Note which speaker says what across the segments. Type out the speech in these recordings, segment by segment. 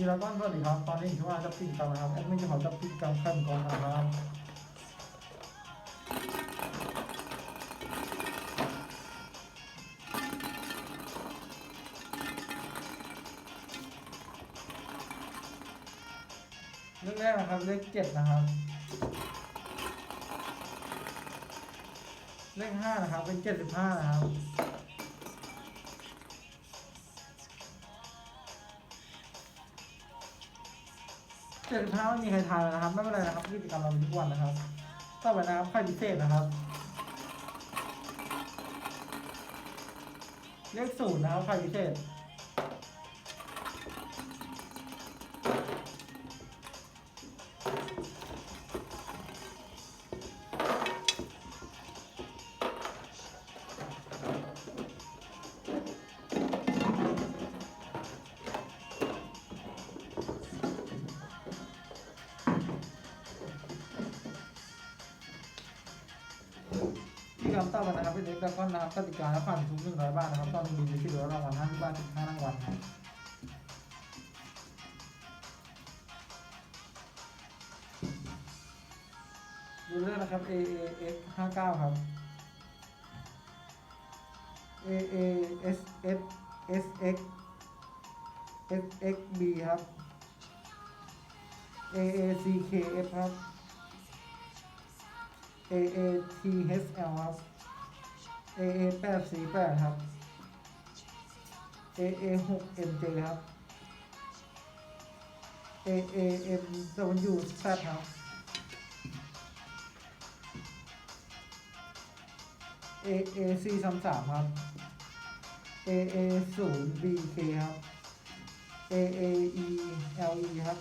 Speaker 1: ทีละก้อนสวัสดีครับตอนนี้ถือว่าจะปิดกรรนะครับแอดมินจะขอจะปิดกรรมขั้นก่อนนะครับเลขแรกนะครับเลขเจ็ดนะครับ เลขห้านะครับเป็นเจ็ดสิบห้านะครับ เจ็ดสิบห้าไม่มีใครทานนะครับไม่เป็นไรนะครับกิจกรรมเรามีทุกวันนะครับต่อไปนะครับไข่พิเศษนะครับ เลขศูนย์นะครับไข่พิเศษ ที่คำต่อไปนะครับเป็นเล็กแล้วก็นะครับกติกาและผ่านทุกหนึ่งร้อยบาทนะครับตอนนี้มีที่เหลือรางวัลห้าบบาทถึงห้ารางวัลครับดูเรื่องนะครับ A A X ห้าเก้าครับ A A S S S X S X B ครับ A A C K F ครับ A A T H L ครับ A A แปดสี่แปดครับ A A หก M J ครับ A A M W Z ครับ A A C สามสามครับ A A ศูนย์ B K ครับ A A E L E ครับ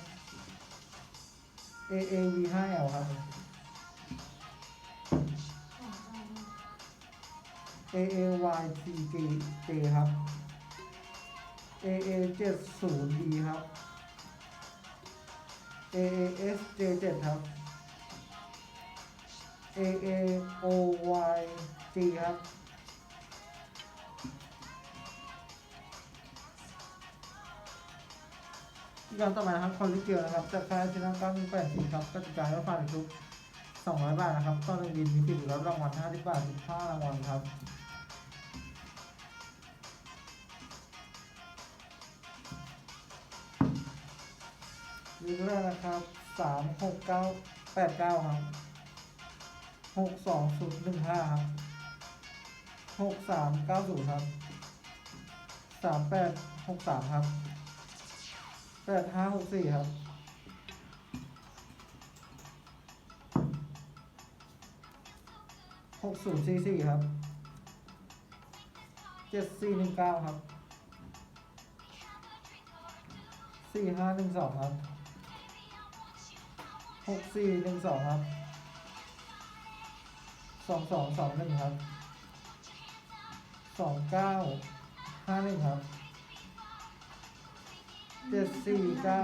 Speaker 1: A A V ห้า L ครับ A A Y T J J ครับ A A เจ็ดศูนย์ D ครับ A A S J เจ็ดครับ A A O Y G ครับ ที่การต่อมานะครับคอนลิเกียวนะครับจากการชนะการมีแปดสีครับกติกาและผ่านทุกสองร้อยบาทนะครับต้นบินมีสิทธิ์รับรางวัลห้าสิบบาทสิบห้ารางวัลครับ ยิงแรกนะครับสามหกเก้าแปดเก้าครับหกสองศูนย์หนึ่งห้าครับหกสามเก้าศูนย์ครับสามแปดหกสามครับแปดห้าหกสี่ครับหกศูนย์สี่สี่ครับเจ็ดสี่หนึ่งเก้าครับสี่ห้าหนึ่งสองครับ หกสี่หนึ่งสองครับสองสองสองหนึ่งครับสองเก้าห้าหนึ่งครับเจ็ดสี่เก้า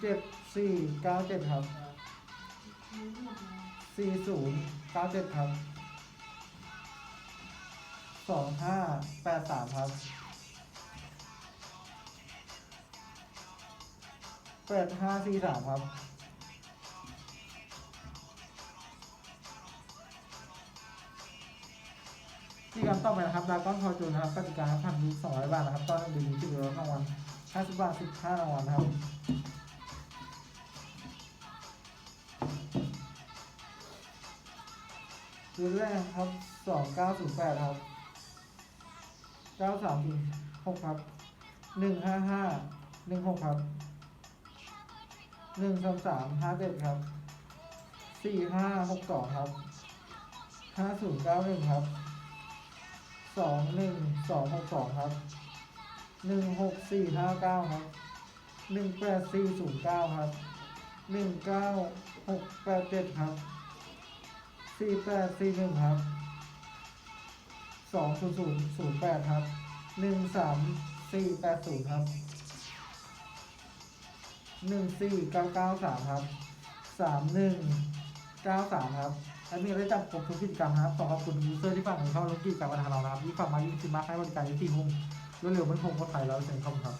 Speaker 1: เจ็ดสี่เก้าเจ็ดครับสี่ศูนย์เก้าเจ็ดครับสองห้าแปดสามครับแปดห้าสี่สามครับ ที่การต่อไปนะครับดราก้อนพอจูนนะครับกติกาพันสองร้อยบาทนะครับต้อนนี้ที่เหลือรางวัลห้าสิบบาทสิบห้ารางวัลนะครับตัวแรกครับสองเก้าศูนย์แปดครับเก้าสามศูนย์หกครับหนึ่งห้าห้าหนึ่งหกครับหนึ่งสามสามห้าเจ็ดครับสี่ห้าหกสองครับห้าศูนย์เก้าหนึ่งครับ สองหนึ่งสองหกสองครับหนึ่งหกสี่ห้าเก้าครับหนึ่งแปดสี่ศูนย์เก้าครับหนึ่งเก้าหกแปดเจ็ดครับสี่แปดสี่หนึ่งครับสองศูนย์ศูนย์ศูนย์แปดครับหนึ่งสามสี่แปดศูนย์ครับหนึ่งสี่เก้าเก้าสามครับสามหนึ่งเก้าสามครับ และมีได้จับผมทุกกิจกรรมนะครับขอขอบคุณยูเซอร์ที่ฝากเงินเข้าร่วมกิจกรรมกับทางเรานะครับที่ฝากมายี่สิมาให้บริการยี่สิบมุมรวดเร็วมันคงปลอดภัยแล้วเซ็นคอมครับ